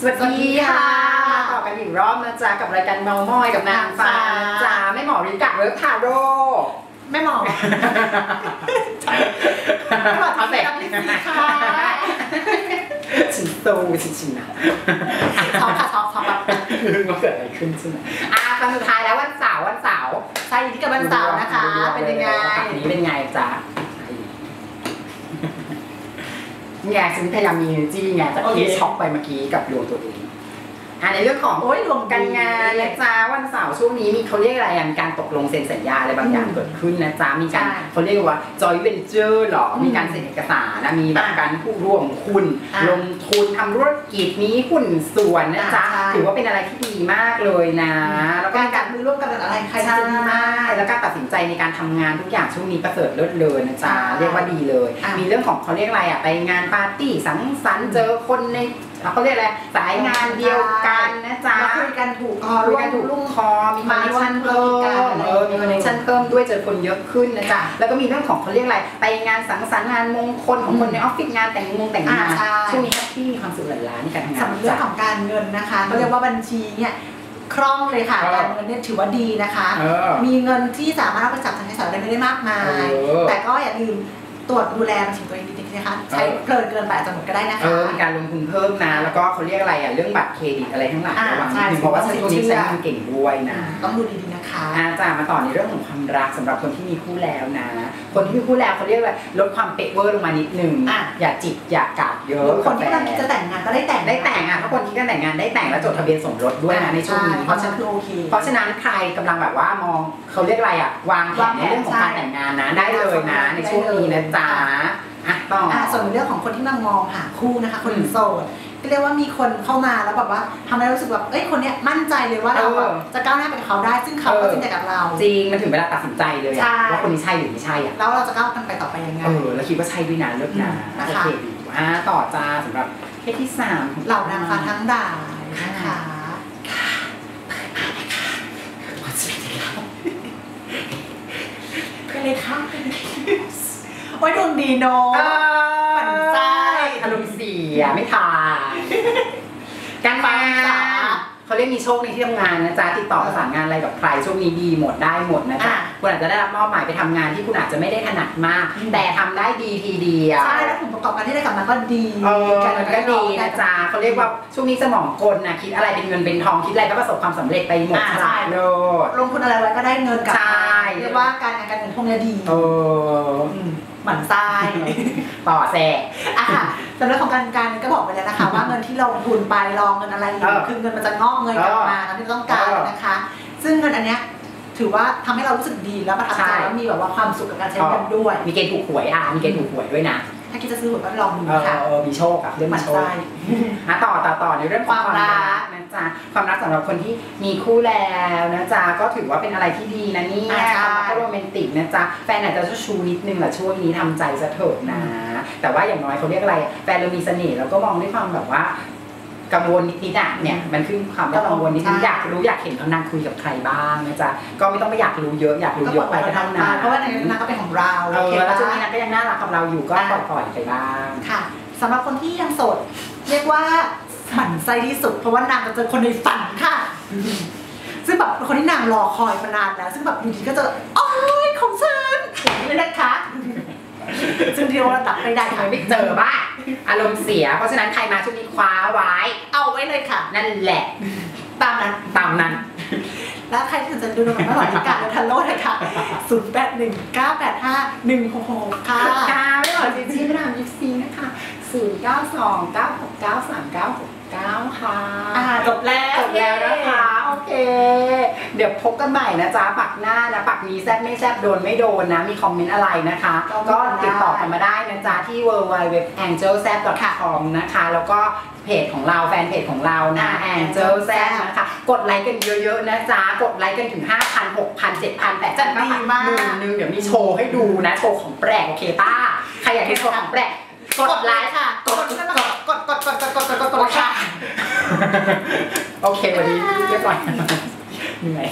สวัสดีค่ะมาต่อกันอีกรอบนะจ๊ะกับรายการเมามอยกับนางฟ้านะจ๊ะแม่หมอริกะเวิร์คทาโร่แม่หมอเอาแต่กับลิซซี่ค่ะชินตูชินชินนะช็อกค่ะช็อกช็อกแบบมันเกิดอะไรขึ้นใช่ไหมอะครั้งสุดท้ายแล้ววันเสาร์วันเสาร์ใช่ที่กับวันเสาร์นะคะ เป็นยังไงฝั่นี้เป็นไงจ๊ะ ไงฉันพยายามมี energy ไงจากที่ช็อกไปเมื่อกี้กับดวงตัวเอง อะในเรื่องของโอ้ยรวมการงานนะจ๊ะวันเสาร์ช่วงนี้มีเขาเรียกอะไรอะมีการตกลงเซ็นสัญญาอะไรบางอย่างเกิดขึ้นนะจ๊ะมีการใช่เขาเรียกว่า joint venture หรออืมมีการเซ็นเอกสารนะมีแบบอะการผู้ร่วมคุณอะลงทุนทำธุรกิจมีหุ้นส่วนนะจ๊ะอะใช่ ถือว่าเป็นอะไรที่ดีมากเลยนะ แล้วก็การมีกัการดมือร่วมกันเป็นอะไรใครใช่จะดีมาก แล้วการตัดสินใจในการทำงานทุกอย่างช่วงนี้ประเสริฐเลิศเลยนะจ๊ะใช่เรียกว่าดีเลย อะ มีเรื่องของเขาเรียกอะไรอะไปงานปาร์ตี้สังสรรค์เจอคนในเขาเรียกอะไรสายงานเดียวกันนะจ๊ะมาคุยกันถูกคอคุยร่วกัมนถูกลุ่มคอมีคอนเนคชั่นเพิ่มกันเออมีคอนเนคชั่นเพิ่มด้วยเจอคนเยอะขึ้นนะจ๊ะแล้วก็มีเรื่องของเขาเรียกอะไรไปงานสังสรรค์งานมงคลของคนในออฟฟิศงานแต่งงงแต่งงานอะใช่ช่วงนี้แฮปปี้มีความสุขหลายล้านในการทำงานสำหรับเรื่องของการเงินนะคะก็เรียกว่าบัญชีเนี่ยคล่องเลยค่ะเออการเงินเนี่ยถือว่าดีนะคะเออมีเงินที่สามารถเอาไปจับใช้สอยได้ไม่ได้มากมายเออแต่ก็อย่าลืมตรวจดูแลบัญชีตัวเองดีๆ นะคะใช้เออเพลินเกินไปอาจจะหมดก็ได้นะคะ เออมีการลงทุนเพิ่มนะ แล้วก็เขาเรียกอะไรอะเรื่องบัตรเครดิตอะไรทั้งหลายอ่าระวังใช่นิดนึงเพราะว่าสิช่นวงนี้เชื่ใช้อเงินเก่งด้วยนะต้องดูดีๆนะคะอาจารย์มาต่อในเรื่องของความรักสำหรับคนที่มีคู่แล้วนะ คนที่มีคู่แล้วเขาเรียกว่าลดความเป๊ะเวอร์ลงมานิดนึงอะ อย่าจิกอย่ากาดเยหอะรือคนที่กำลังกับแฟจะแต่งงานก็ได้แต่งได้แต่งอะถ้าคนที่กำลังแต่งงานได้แต่งแล้วจดทะเบียนสมรสด้วยนะในช่วงนี้เพเพราะราะฉะฉะนั้นนั้นคือโอเค เพราะฉะนั้นใครกำลังแบบว่ามองเขาเรียกอะไรอะวางแผนในเรื่องของการแต่งงานนะได้เลยนะ ในช่วงนี้นะจ๊ะ อะต่อออ่าส่วนในเรื่องของคนที่กำลังมองหาคู่นะคะ คนโสดก็เรียกว่ามีคนเข้ามาแล้วแบบว่าทำให้เรารู้สึกแบบเอ้ยคนเนี้ยมั่นใจเลยว่าเราแบบจะก้าวหน้าไปกับเขาได้ ซึ่งเขาก็จริงใจกับเรา จริงมันถึงเวลาตัดสินใจเลยใช่อะว่าคนนี้ใช่หรือไม่ใช่อะแล้วเราจะก้าวกันไปต่อไปยังไงเออแล้วคิดว่าใช่ด้วยนะเลิกนะอืมนะคะโอเคดีอ่าต่อจ้าสำหรับเพศที่สามของเหล่านางฟ้าทั้งหลายนะคะก็เลยข้ามไป โอ้ยดวงดีเนาะเออหมั่นไส้อารมณ์เสียไม่ทานการงาฟังจ๋านเขาเรียกมีโชคในที่ทำงานนะจ๊ะติดต่อประสานงานอะไรกับใครช่วงนี้ดีหมดได้หมดนะจ๊ะอะคุณอาจจะได้รับมอบหมายไปทำงานที่คุณอาจจะไม่ได้ถนัดมากอืมแต่ทำได้ดีทีเดียวใช่แล้วผลประกอบการที่ได้กลับมาก็ดีเออมันก็ดีนะจ๊ะเขาเรียกว่าช่วงนี้สมองกลนะคิดอะไรเป็นเงินเป็นทองคิดอะไรก็ประสบความสำเร็จไปหมดอ่าฉใช่ลาดโลดลงทุนอะไรไว้ก็ได้เงินกลับใช่มาเรียกว่าการงานการเงินพวกเนี้ยดีเออม หมั่นไส้ต่อแซ่อะค่ะสำหรับของการการเงินก็บอกไปแล้วนะคะ ว่าเงินที่ลงทุนไปรองเงินอะไรอยู่เออคือเงินมันจะงอกเงินกลับมาตามที่เราต้องการเออนะคะ ซึ่งเงินอันเนี้ยถือว่าทำให้เรารู้สึกดีแล้วประทับใช่ใจแล้วมีแบบว่าความสุขกับการใช้เงินด้วย มีเกณฑ์ถูกหวยอะมีเกณฑ์ถูกหวยด้วยนะ ถ้าคิดจะซื้อหวยก็ลองดูเออค่ะเออมีโชคอะเรื่องหมีมั่นโชค ไส้อะต่อต่อต่อในเรื่องของความความรัรักกนะจ๊ะความรักสำหรับคนที่มีคู่แล้วนะจ๊ะก็ถือว่าเป็นอะไรที่ดีนะเนี่ยอ่าใช่ ความรักก็โรแมนติกนะจ๊ะแฟนอาจจะเจ้าชู้นิดนึงแหละช่วงนี้ทำใจซะเถิดนะ แต่ว่าอย่างน้อยเขาเรียกอะไรแฟนเรามีเสน่ห์แล้วก็มองด้วยความแบบว่า กังวลนิดๆอะเนี่ยมันขึ้นความกังวลนิดนึงอยากรู้อยากเห็นเขานั่งคุยกับใครบ้างนะจ๊ะก็ไม่ต้องไปอยากรู้เยอะอยากรู้เยอะไปก็เท่านั้นเพราะว่าในนั้นก็เป็นของเราเออโคแล้วช่วงปะนี้นันก็ยังน่ารักกับเราอยู่ก็ปล่อยๆไปบ้างค่ะสำหรับคนที่ยังโสดเรียกว่าฝันใจที่สุด เพราะว่านางจะเจอคนในฝันค่ะ ซึ่งแบบเป็นคนที่นางรอคอยมานานแล้ว ซึ่งแบบอยู่ดีก็เจอโอ้ยของฉันอย่างนี้เลยนะคะ ซึ่งที่เราตัดไม่ได้ทำไมค่ะไม่เจอบ้างอารมณ์เสีย เพราะฉะนั้นใครมาช่วงนี้คว้าไว้ เอาไว้เลยค่ะ นั่นแหละ ตามนั้นตามนั้น แล้วใครที่สนใจดูดวงไม่หวานการและทันโลดนะคะ0 8 1 9 8 5 1 6 6ค่ะค่ะไม่หรอกจริงๆไม่ทำยิปซีนะคะ0 9 2 9 6 9 3 9 6 9ค่ะอ่าจบแล้วจบแล้วนะคะโอ เค เดี๋ยวพบกันใหม่นะจ๊ะปักหน้านะปักนี้แซบไม่แซบโดนไม่โดนนะ มีคอมเมนต์อะไรนะคะ ก็ติดต่อกันมาได้นะจ๊ะที่ w w w a n g e l z c o m นะคะ แล้วก็เพจของเราแฟนเพจของเรานะ Angel Z นะคะกดไลค์กันเยอะๆนะจ๊ะ กดไลค์กันถึง 5,000 6,000 7,000 8,000จะดีมากหมื่นนึงเดี๋ยวมีโชว์ให้ดูนะ โชว์ของแปลกโอเคป้าใครอยากเห็นโชว์ของแปลกกดไลค์ค่ะกกดดกกดดกดกดกดกดกดกดกดกดค่ะ โอเควันนี้เรียบร้อยเหนื่อย